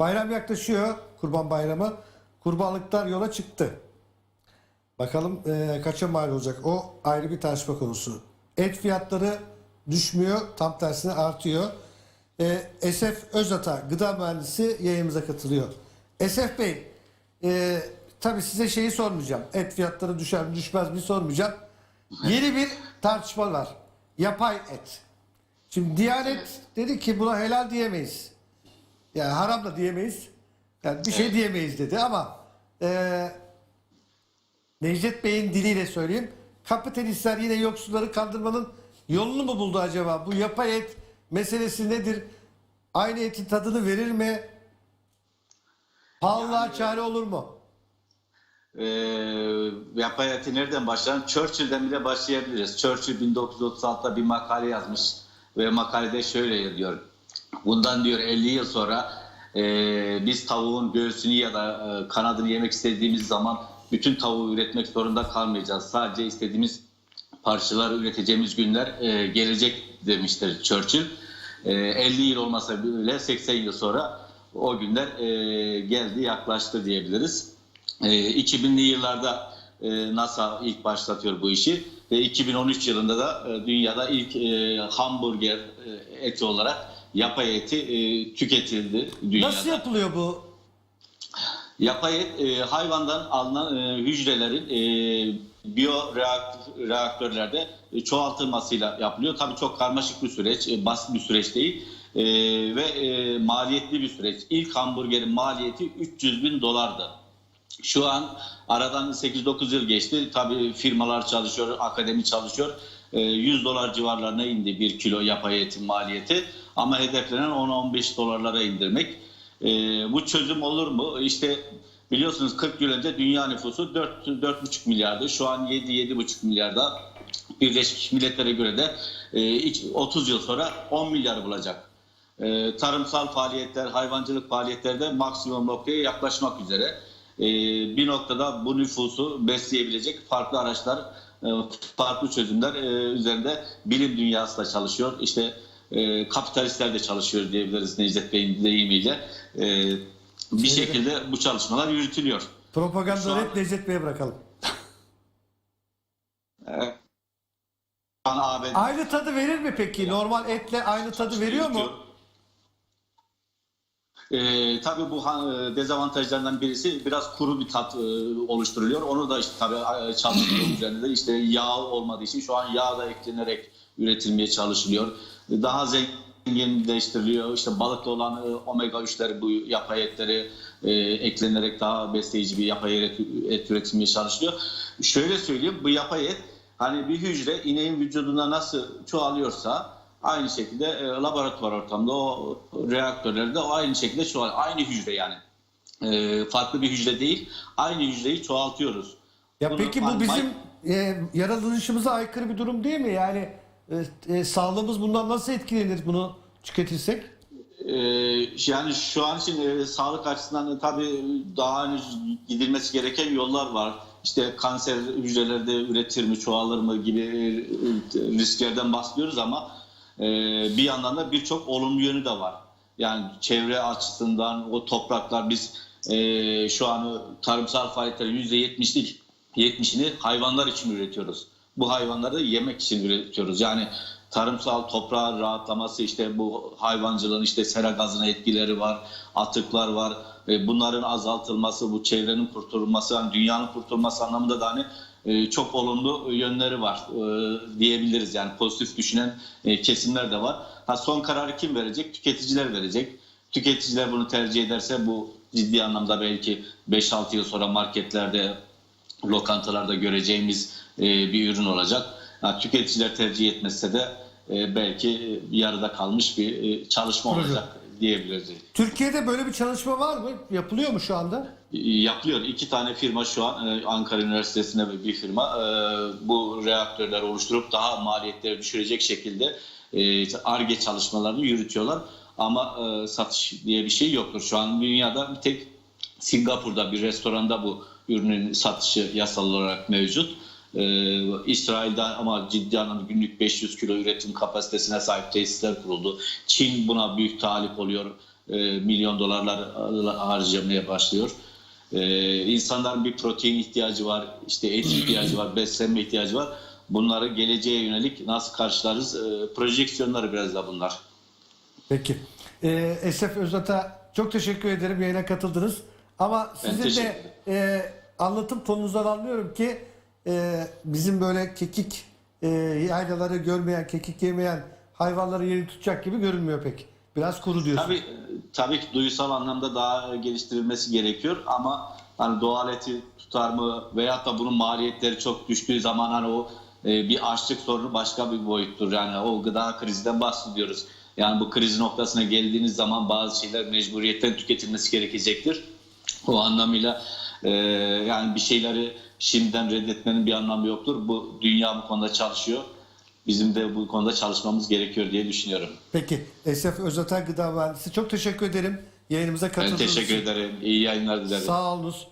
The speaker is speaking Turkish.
Bayram yaklaşıyor. Kurban bayramı. Kurbanlıklar yola çıktı. Bakalım e, kaça mal olacak? O ayrı bir tartışma konusu. Et fiyatları düşmüyor. Tam tersine artıyor. E, Esef Özata gıda mühendisi yayınımıza katılıyor. Esef Bey e, tabii size şeyi sormayacağım. Et fiyatları düşer mi düşmez mi sormayacağım. Yeni bir tartışma var. Yapay et. Şimdi Diyanet dedi ki buna helal diyemeyiz. Yani haram da diyemeyiz. Yani bir şey diyemeyiz dedi ama e, Necdet Bey'in diliyle söyleyeyim. Kapitalistler yine yoksulları kandırmanın yolunu mu buldu acaba? Bu yapay et meselesi nedir? Aynı etin tadını verir mi? Pahalılığa çare olur mu? Ee, yapay hayatı nereden başlayalım? Churchill'den bile başlayabiliriz. Churchill 1936'da bir makale yazmış ve makalede şöyle diyor. Bundan diyor 50 yıl sonra e, biz tavuğun göğsünü ya da e, kanadını yemek istediğimiz zaman bütün tavuğu üretmek zorunda kalmayacağız. Sadece istediğimiz parçaları üreteceğimiz günler e, gelecek demiştir Churchill. E, 50 yıl olmasa bile 80 yıl sonra o günler e, geldi yaklaştı diyebiliriz. E, 2000'li yıllarda e, NASA ilk başlatıyor bu işi ve 2013 yılında da e, dünyada ilk e, hamburger e, eti olarak yapay eti e, tüketildi dünyada. Nasıl yapılıyor bu? Yapay et e, hayvandan alınan e, hücrelerin e, biyoreaktörlerde e, çoğaltılmasıyla yapılıyor. Tabii çok karmaşık bir süreç, e, basit bir süreç değil E, ve e, maliyetli bir süreç. İlk hamburgerin maliyeti 300 bin dolardı. Şu an aradan 8-9 yıl geçti. Tabii firmalar çalışıyor, akademi çalışıyor. E, 100 dolar civarlarına indi bir kilo yapay etin maliyeti. Ama hedeflenen 10-15 dolarlara indirmek. E, bu çözüm olur mu? İşte biliyorsunuz 40 yıl önce dünya nüfusu 4 4,5 milyardı. Şu an 7-7,5 milyarda. Birleşmiş Milletler'e göre de e, iç- 30 yıl sonra 10 milyar bulacak. E, tarımsal faaliyetler, hayvancılık faaliyetleri de maksimum noktaya yaklaşmak üzere. E, bir noktada bu nüfusu besleyebilecek farklı araçlar, e, farklı çözümler e, üzerinde bilim dünyası da çalışıyor. İşte e, kapitalistler de çalışıyor diyebiliriz Necdet Bey'in deyimiyle. E, bir şekilde bu çalışmalar yürütülüyor. Propagandaları an- hep Necdet Bey'e bırakalım. E, ABD Aynı tadı verir mi peki? Normal etle aynı tadı veriyor mu? Ee, tabii bu e, dezavantajlarından birisi biraz kuru bir tat e, oluşturuluyor. Onu da işte tabii e, çalışılıyor üzerinde de işte yağ olmadığı için şu an yağ da eklenerek üretilmeye çalışılıyor. Daha zenginleştiriliyor. İşte balıkta olan e, omega 3'ler bu yapay etleri e, eklenerek daha besleyici bir yapay et, et üretilmeye çalışılıyor. Şöyle söyleyeyim bu yapay et hani bir hücre ineğin vücudunda nasıl çoğalıyorsa Aynı şekilde e, laboratuvar ortamında o reaktörlerde o aynı şekilde çoğal aynı hücre yani. E, farklı bir hücre değil. Aynı hücreyi çoğaltıyoruz. Ya Bunu peki bu hani bizim e, yaratılışımıza aykırı bir durum değil mi? Yani e, e, sağlığımız bundan nasıl etkilenir bunu tüketirsek? Ee, yani şu an için e, sağlık açısından da tabii daha henüz gidilmesi gereken yollar var. İşte kanser hücreleri de üretir mi, çoğalır mı gibi e, risklerden bahsediyoruz ama e, bir yandan da birçok olumlu yönü de var. Yani çevre açısından o topraklar biz e, şu an tarımsal faaliyetlerin %70'lik 70'ini hayvanlar için üretiyoruz. Bu hayvanları yemek için üretiyoruz. Yani tarımsal toprağın rahatlaması işte bu hayvancılığın işte sera gazına etkileri var, atıklar var. E, Bunların azaltılması, bu çevrenin kurtulması, hani dünyanın kurtulması anlamında da hani çok olumlu yönleri var e, diyebiliriz. Yani pozitif düşünen e, kesimler de var. Ha son kararı kim verecek? Tüketiciler verecek. Tüketiciler bunu tercih ederse bu ciddi anlamda belki 5-6 yıl sonra marketlerde lokantalarda göreceğimiz e, bir ürün olacak. Ha, tüketiciler tercih etmezse de e, belki yarıda kalmış bir e, çalışma olacak diyebiliriz. Türkiye'de böyle bir çalışma var mı? Yapılıyor mu şu anda? Yapılıyor. İki tane firma şu an e, Ankara Üniversitesi'nde ve bir firma e, bu reaktörler oluşturup daha maliyetleri düşürecek şekilde e, ARGE çalışmalarını yürütüyorlar. Ama satış diye bir şey yoktur. Şu an dünyada bir tek Singapur'da bir restoranda bu ürünün satışı yasal olarak mevcut. Ee, İsrail'de ama ciddi anlamda günlük 500 kilo üretim kapasitesine sahip tesisler kuruldu. Çin buna büyük talip oluyor. e, milyon dolarlar harcamaya başlıyor. E, insanların bir protein ihtiyacı var, işte et ihtiyacı var, beslenme ihtiyacı var. Bunları geleceğe yönelik nasıl karşılarız? E, projeksiyonları biraz da bunlar. Peki. Ee, Esef Özat'a çok teşekkür ederim. Yayına katıldınız. Ama sizin de e, anlatım tonunuzdan anlıyorum ki e, bizim böyle kekik e, yaylaları görmeyen, kekik yemeyen hayvanları yeni tutacak gibi görünmüyor pek. Biraz kuru diyorsun. Tabii tabii ki duysal anlamda daha geliştirilmesi gerekiyor ama hani doğal eti tutar mı veyahut da bunun maliyetleri çok düştüğü zaman hani o e, bir açlık sorunu başka bir boyuttur. Yani o gıda krizinden bahsediyoruz. Yani bu kriz noktasına geldiğiniz zaman bazı şeyler mecburiyetten tüketilmesi gerekecektir. O anlamıyla e, yani bir şeyleri şimdiden reddetmenin bir anlamı yoktur. Bu dünya bu konuda çalışıyor. Bizim de bu konuda çalışmamız gerekiyor diye düşünüyorum. Peki. Esef Özat'a gıda mühendisi. Çok teşekkür ederim. Yayınımıza Ben katıldığınız teşekkür için. ederim. İyi yayınlar dilerim. Sağ olunuz.